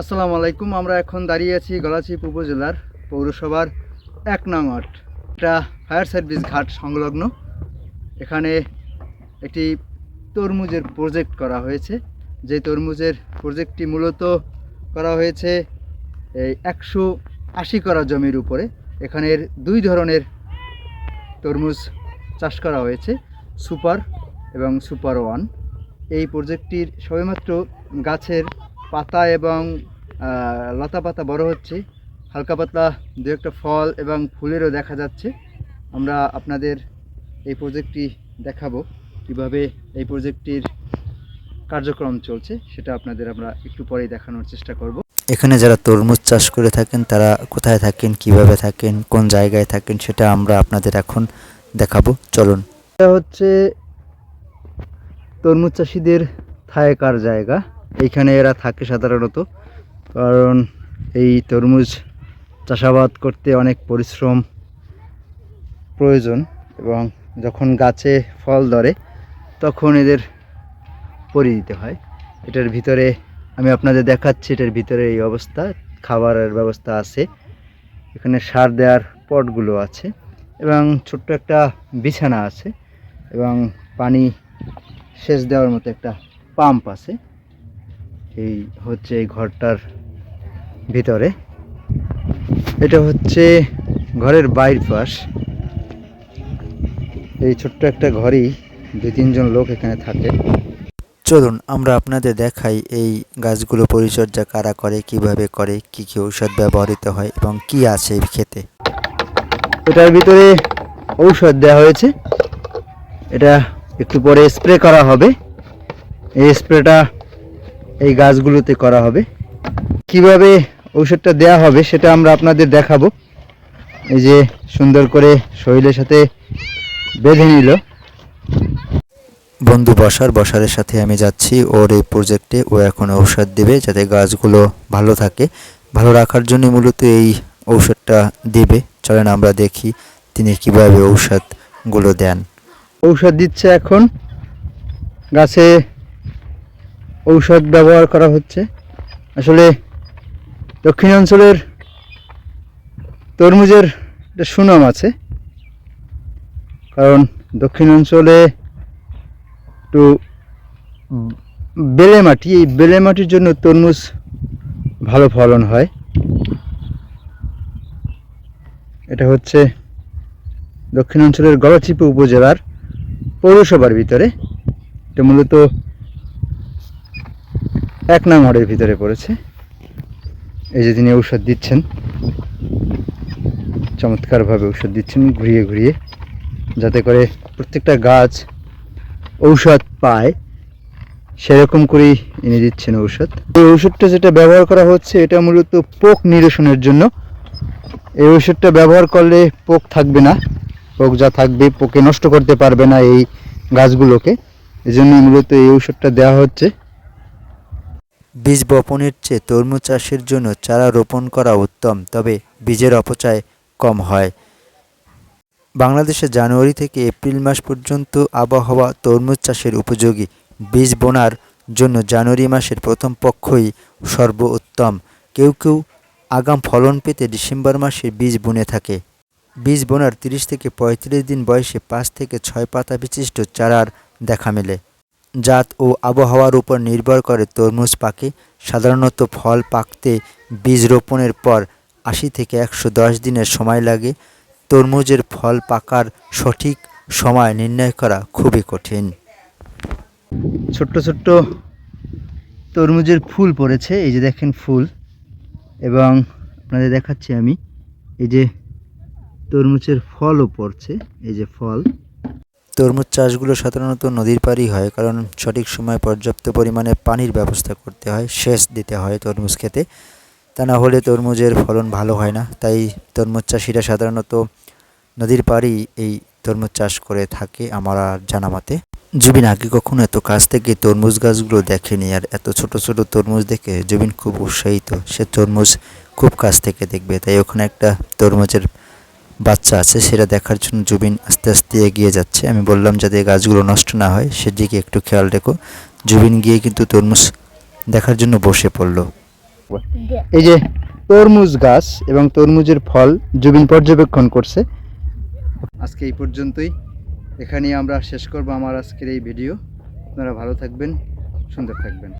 আসসালামু আলাইকুম, আমরা এখন দাঁড়িয়ে আছি গলাচিপ উপজেলার পৌরসভার এক নং ওয়ার্ড। এটা ফায়ার সার্ভিস ঘাট সংলগ্ন। এখানে একটি তরমুজের প্রজেক্ট করা হয়েছে। যে তরমুজের প্রজেক্টটি মূলত করা হয়েছে, এই একশো আশি করা জমির উপরে। এখানের দুই ধরনের তরমুজ চাষ করা হয়েছে, সুপার এবং সুপার ওয়ান। এই প্রজেক্টটির সবেমাত্র গাছের পাতা এবং লতা পাতা বড় হচ্ছে। হালকা পাতলা দু একটা ফল এবং ফুলেরও দেখা যাচ্ছে। আমরা আপনাদের এই প্রজেক্টটি দেখাবো কীভাবে এই প্রজেক্টটির কার্যক্রম চলছে সেটা আপনাদের আমরা একটু পরেই দেখানোর চেষ্টা করব। এখানে যারা তরমুজ চাষ করে থাকেন তারা কোথায় থাকেন কীভাবে থাকেন কোন জায়গায় থাকেন সেটা আমরা আপনাদের এখন দেখাবো। চলুন। এটা হচ্ছে তরমুজ চাষিদের থায়কার জায়গা। এইখানে এরা থাকে সাধারণত। কারণ এই তরমুজ চাষাবাদ করতে অনেক পরিশ্রম প্রয়োজন এবং যখন গাছে ফল ধরে তখন এদের পরি দিতে হয়। এটার ভিতরে আমি আপনাদের দেখাচ্ছি, এটার ভিতরে এই অবস্থা, খাবারের ব্যবস্থা আছে। এখানে সার দেওয়ার পটগুলো আছে এবং ছোট্ট একটা বিছানা আছে এবং পানি সেচ দেওয়ার মতো একটা পাম্প আছে। এই হচ্ছে এই ঘরটার ভিতরে। এটা হচ্ছে ঘরের বাইর পাশ। এই ছোট্ট একটা ঘরেই দুই তিনজন লোক এখানে থাকে। চলুন আমরা আপনাদের দেখাই এই গাছগুলো পরিচর্যা কারা করে কীভাবে করে কি কি ঔষধ ব্যবহৃত হয় এবং কি আছে এই ক্ষেতে। এটার ভিতরে ঔষধ দেওয়া হয়েছে। এটা একটু পরে স্প্রে করা হবে। এই স্প্রেটা এই গাছগুলোতে করা হবে। কীভাবে ঔষধটা দেওয়া হবে সেটা আমরা আপনাদের দেখাবো। এই যে সুন্দর করে শরীরের সাথে বেঁধে নিল। বন্ধু বসার বসারের সাথে আমি যাচ্ছি। ওর এই প্রজেক্টে ও এখন ঔষধ দেবে যাতে গাছগুলো ভালো থাকে। ভালো রাখার জন্য মূলত এই ঔষধটা দেবে। চলেন আমরা দেখি তিনি কীভাবে ঔষধগুলো দেন। ঔষধ দিচ্ছে এখন। গাছে ঔষধ ব্যবহার করা হচ্ছে। আসলে দক্ষিণ অঞ্চলের তরমুজের একটা সুনাম আছে। কারণ দক্ষিণ অঞ্চলে একটু বেলে মাটি, এই বেলে মাটির জন্য তরমুজ ভালো ফলন হয়। এটা হচ্ছে দক্ষিণ অঞ্চলের গলাচিপা উপজেলার পৌরসভার ভিতরে। এটা মূলত এক নং ভিতরে পড়েছে। এই যে তিনি ঔষধ দিচ্ছেন। চমৎকারভাবে ঔষধ দিচ্ছেন ঘুরিয়ে ঘুরিয়ে, যাতে করে প্রত্যেকটা গাছ ঔষধ পায়। সেরকম করেই এনে দিচ্ছেন ঔষধ। এই ঔষধটা যেটা ব্যবহার করা হচ্ছে, এটা মূলত পোক নিরসনের জন্য। এই ঔষধটা ব্যবহার করলে পোক থাকবে না। পোক যা থাকবে, পোকে নষ্ট করতে পারবে না এই গাছগুলোকে। এই জন্য মূলত এই ঔষধটা দেওয়া হচ্ছে। বীজ বপনের চেয়ে তরমুজ চাষের জন্য চারা রোপণ করা উত্তম, তবে বীজের অপচয় কম হয়। বাংলাদেশে জানুয়ারি থেকে এপ্রিল মাস পর্যন্ত আবহাওয়া তরমুজ চাষের উপযোগী। বীজ বোনার জন্য জানুয়ারি মাসের প্রথম পক্ষই সর্বোত্তম। কেউ কেউ আগাম ফলন পেতে ডিসেম্বর মাসে বীজ বুনে থাকে। বীজ বোনার তিরিশ থেকে পঁয়ত্রিশ দিন বয়সে পাঁচ থেকে ছয় পাতা বিশিষ্ট চারার দেখা মেলে। জাত ও আবহাওয়ার উপর নির্ভর করে তরমুজ পাকে। সাধারণত ফল পাকতে বীজ রোপণের পর আশি থেকে একশো দশ দিনের সময় লাগে। তরমুজের ফল পাকার সঠিক সময় নির্ণয় করা খুবই কঠিন। ছোট্ট ছোট্ট তরমুজের ফুল পড়েছে, এই যে দেখেন ফুল। এবং আপনাদের দেখাচ্ছি আমি, এই যে তরমুজের ফলও পড়ছে, এই যে ফল। তরমুজ চাষগুলো সাধারণত নদীর পাড়ই হয়, কারণ সঠিক সময় পর্যাপ্ত পরিমাণে পানির ব্যবস্থা করতে হয়, সেচ দিতে হয় তরমুজ খেতে। তা না হলে তরমুজের ফলন ভালো হয় না, তাই তরমুজ চাষিরা সাধারণত নদীর পাড়েই এই তরমুজ চাষ করে থাকে আমার আর জানা মতে। জুবিন আগে কখনো এত কাছ থেকে তরমুজ গাছগুলো দেখেনি, আর এত ছোট ছোট তরমুজ দেখে জুবিন খুব উৎসাহিত। সে তরমুজ খুব কাছ থেকে দেখবে, তাই ওখানে একটা তরমুজের বাচ্চা আছে, সেটা দেখার জন্য জুবিন আস্তে আস্তে এগিয়ে যাচ্ছে। আমি বললাম, যাতে গাছগুলো নষ্ট না হয়, সেদিকে একটু খেয়াল রেখো। জুবিন গিয়ে কিন্তু তরমুজ দেখার জন্য বসে পড়ল। এই যে তরমুজ গাছ এবং তরমুজের ফল জুবিন পর্যবেক্ষণ করছে। আজকে এই পর্যন্তই। এখানেই আমরা শেষ করব আমার আজকের এই ভিডিও। আপনারা ভালো থাকবেন, সুন্দর থাকবেন।